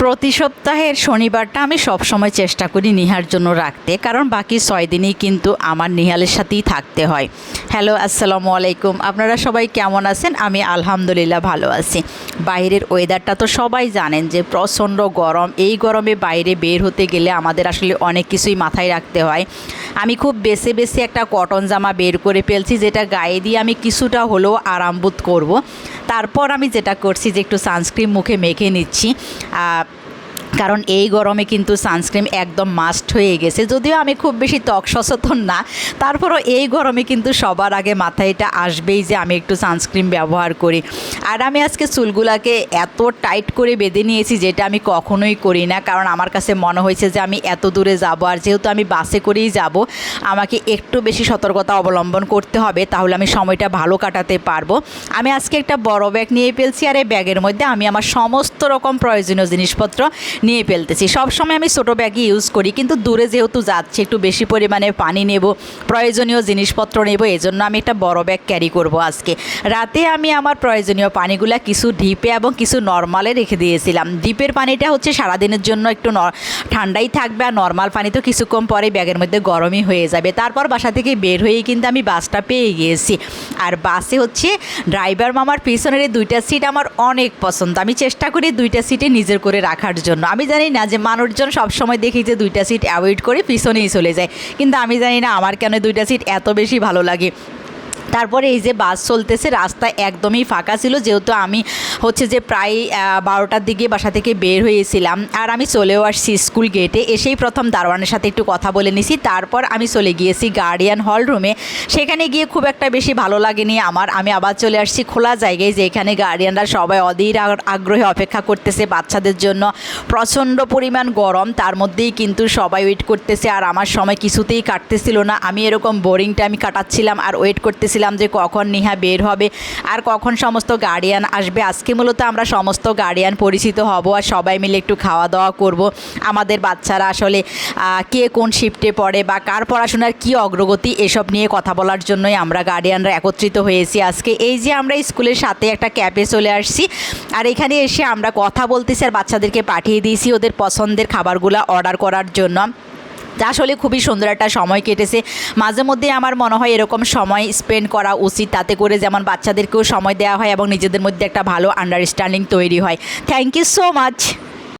প্রতি সপ্তাহের শনিবারটা আমি সবসময় চেষ্টা করি নিহার জন্য রাখতে, কারণ বাকি ছয় দিনই কিন্তু আমার নিহালের সাথেই থাকতে হয়। হ্যালো আসসালামু আলাইকুম। আপনারা সবাই কেমন আছেন? আমি আলহামদুলিল্লাহ ভালো আছি। বাইরের ওয়েদারটা তো সবাই জানেন যে প্রচণ্ড গরম। এই গরমে বাইরে বের হতে গেলে আমাদের আসলে অনেক কিছুই মাথায় রাখতে হয়। আমি খুব বেছে বেছে একটা কটন জামা বের করে ফেলছি, যেটা গায়ে দিয়ে আমি কিছুটা হলেও আরাম বোধ করব। তারপর আমি যেটা করছি যে একটু সানস্ক্রিন মুখে মেখে নিচ্ছি। কারণ এই গরমে কিন্তু সানস্ক্রিন একদম মাস্ট হয়ে গেছে। যদিও আমি খুব বেশি ত্বক সচেতন না, তারপরও এই গরমে কিন্তু সবার আগে মাথায় এটা আসবেই যে আমি একটু সানস্ক্রিন ব্যবহার করি। আর আমি আজকে চুলগুলাকে এত টাইট করে বেঁধে নিয়েছি যেটা আমি কখনোই করি না, কারণ আমার কাছে মনে হয়েছে যে আমি এত দূরে যাব আর যেহেতু আমি বাসে করেই যাব, আমাকে একটু বেশি সতর্কতা অবলম্বন করতে হবে, তাহলে আমি সময়টা ভালো কাটাতে পারব। আমি আজকে একটা বড় ব্যাগ নিয়ে ফেলছি আর এই ব্যাগের মধ্যে আমি আমার সমস্ত রকম প্রয়োজনীয় জিনিসপত্র নিয়ে ফেলতেছি। সবসময় আমি ছোটো ব্যাগই ইউজ করি, কিন্তু দূরে যেহেতু যাচ্ছি, একটু বেশি পরিমাণে পানি নেব, প্রয়োজনীয় জিনিসপত্র নেব এই জন্য আমি একটা বড় ব্যাগ ক্যারি করব আজকে। রাতে আমি আমার প্রয়োজনীয় পানিগুলো কিছু ডিপে এবং কিছু নর্মালে রেখে দিয়েছিলাম। ডিপের পানিটা হচ্ছে সারাদিনের জন্য একটু ঠান্ডাই থাকবে, আর নর্মাল পানি তো কিছুক্ষণ পরে ব্যাগের মধ্যে গরমই হয়ে যাবে। তারপর বাসা থেকে বের হয়েই কিন্তু আমি বাসটা পেয়ে গিয়েছি। আর বাসে হচ্ছে ড্রাইভার মামার পিছনের দুইটা সিট আমার অনেক পছন্দ। আমি চেষ্টা করি দুইটা সিটে নিজের করে রাখার জন্য। আমি জানি না যে মানুষজন সবসময় দেখি যে দুইটা সিট অ্যাভয়েড করে পিছনেই চলে যায়। কিন্তু আমি জানি না আমার কেন দুইটা সিট এত বেশি ভালো লাগে। তারপরে এই যে বাস চলতেছে, রাস্তা একদমই ফাঁকা ছিল, যেহেতু আমি হচ্ছে যে প্রায় বারোটার দিকে বাসা থেকে বের হয়েছিলাম। আর আমি চলেও আসছি স্কুল গেটে এসেই প্রথম দারোয়ানের সাথে একটু কথা বলে নিছি। তারপর আমি চলে গিয়েছি গার্ডিয়ান হল রুমে সেখানে গিয়ে খুব একটা বেশি ভালো লাগেনি আমার। আমি আবার চলে আসছি খোলা জায়গায় যে এখানে গার্ডিয়ানরা সবাই অধীর আগ- আগ্রহে অপেক্ষা করতেছে বাচ্চাদের জন্য। প্রচণ্ড পরিমাণ গরম, তার মধ্যেই কিন্তু সবাই ওয়েট করতেছে। আর আমার সময় কিছুতেই কাটতেছিল না। আমি এরকম বোরিংটা আমি কাটাচ্ছিলাম আর ওয়েট করতেছিলাম যে কখন নিহা বের হবে আর কখন সমস্ত গার্ডিয়ান আসবে। আজকে মূলত আমরা সমস্ত গার্ডিয়ান পরিচিত হব আর সবাই মিলে একটু খাওয়া দাওয়া করব। আমাদের বাচ্চারা আসলে কে কোন শিফটে পড়ে বা কার পড়াশোনার কী অগ্রগতি এসব নিয়ে কথা বলার জন্যই আমরা গার্ডিয়ানরা একত্রিত হয়েছি আজকে। এই যে আমরা স্কুলের সাথে একটা ক্যাফে চলে আসছি আর এখানে এসে আমরা কথা বলতেছি আর বাচ্চাদেরকে পাঠিয়ে দিয়েছি ওদের পছন্দের খাবারগুলো অর্ডার করার জন্য। আসলে খুবই সুন্দর একটা সময় কেটেছে। মাঝে মধ্যে আমার মনে হয় এরকম সময় স্পেন্ড করা উচিত, তাতে করে যেমন বাচ্চাদেরকেও সময় দেওয়া হয় এবং নিজেদের মধ্যে একটা ভালো আন্ডারস্ট্যান্ডিং তৈরি হয়। Thank you so much